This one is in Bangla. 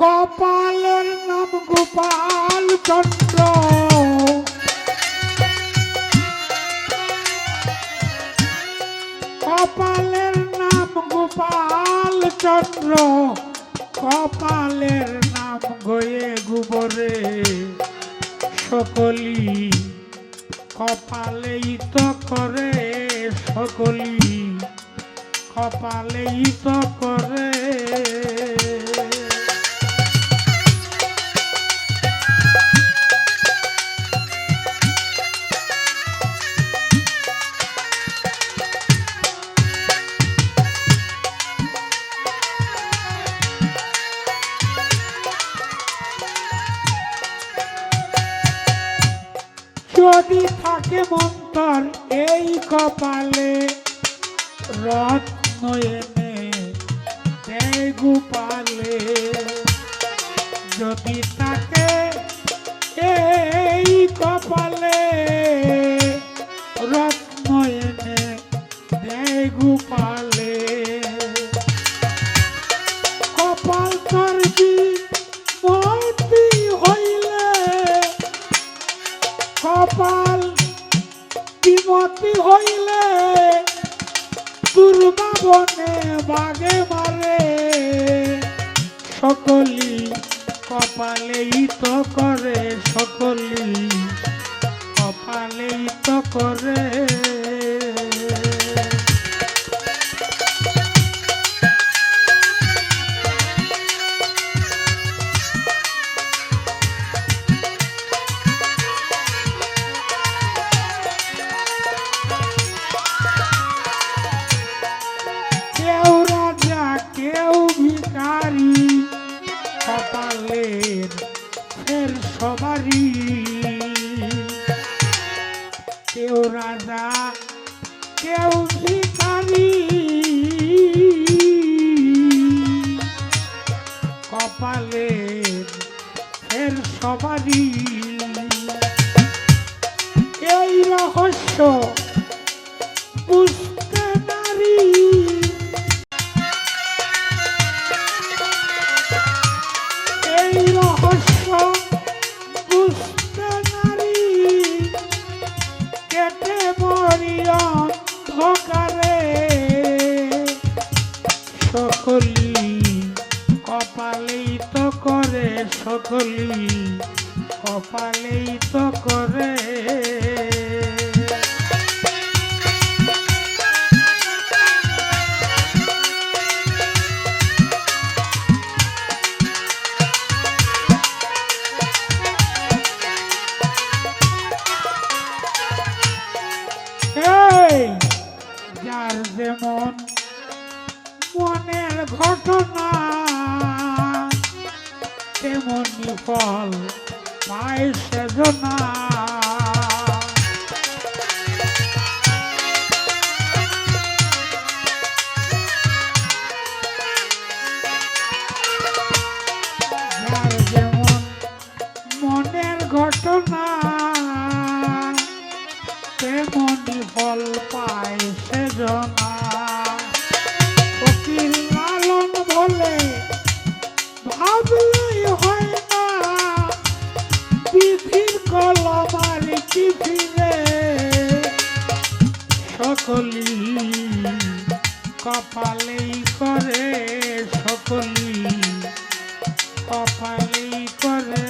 কপালের নাম গোপাল চন্দ্র। কপালের নাম গোপাল চন্দ্র। কপালের নাম গয়ে গোবরে। সকলি কপালেই তো করে সকলি। কপালেই তো করে যদি থাকে মন্তর এই কপালে রত্ন এনে দেয় গোপালে। যদি থাকে এই কপালে রত্ন এনে দেয় গোপালে। কপাল বিমতি হইলে দুর্বাবনে বাগে মারে। সকলি কপালেই তো করে সকলি কপালেই তো করে। কেউ ভিকারি কপালের সবারই। এই রহস্য সকলি কপালেই তো করে। যার যেমন মনের ঘটনা তেমনি ফল পায় সেজনা। ঘটনা তেমনি ফল পায় সেজনা। লালন হয় না। বিধির কলমার কি ফিরে সকলি কপালেই করে সকলি কপালেই করে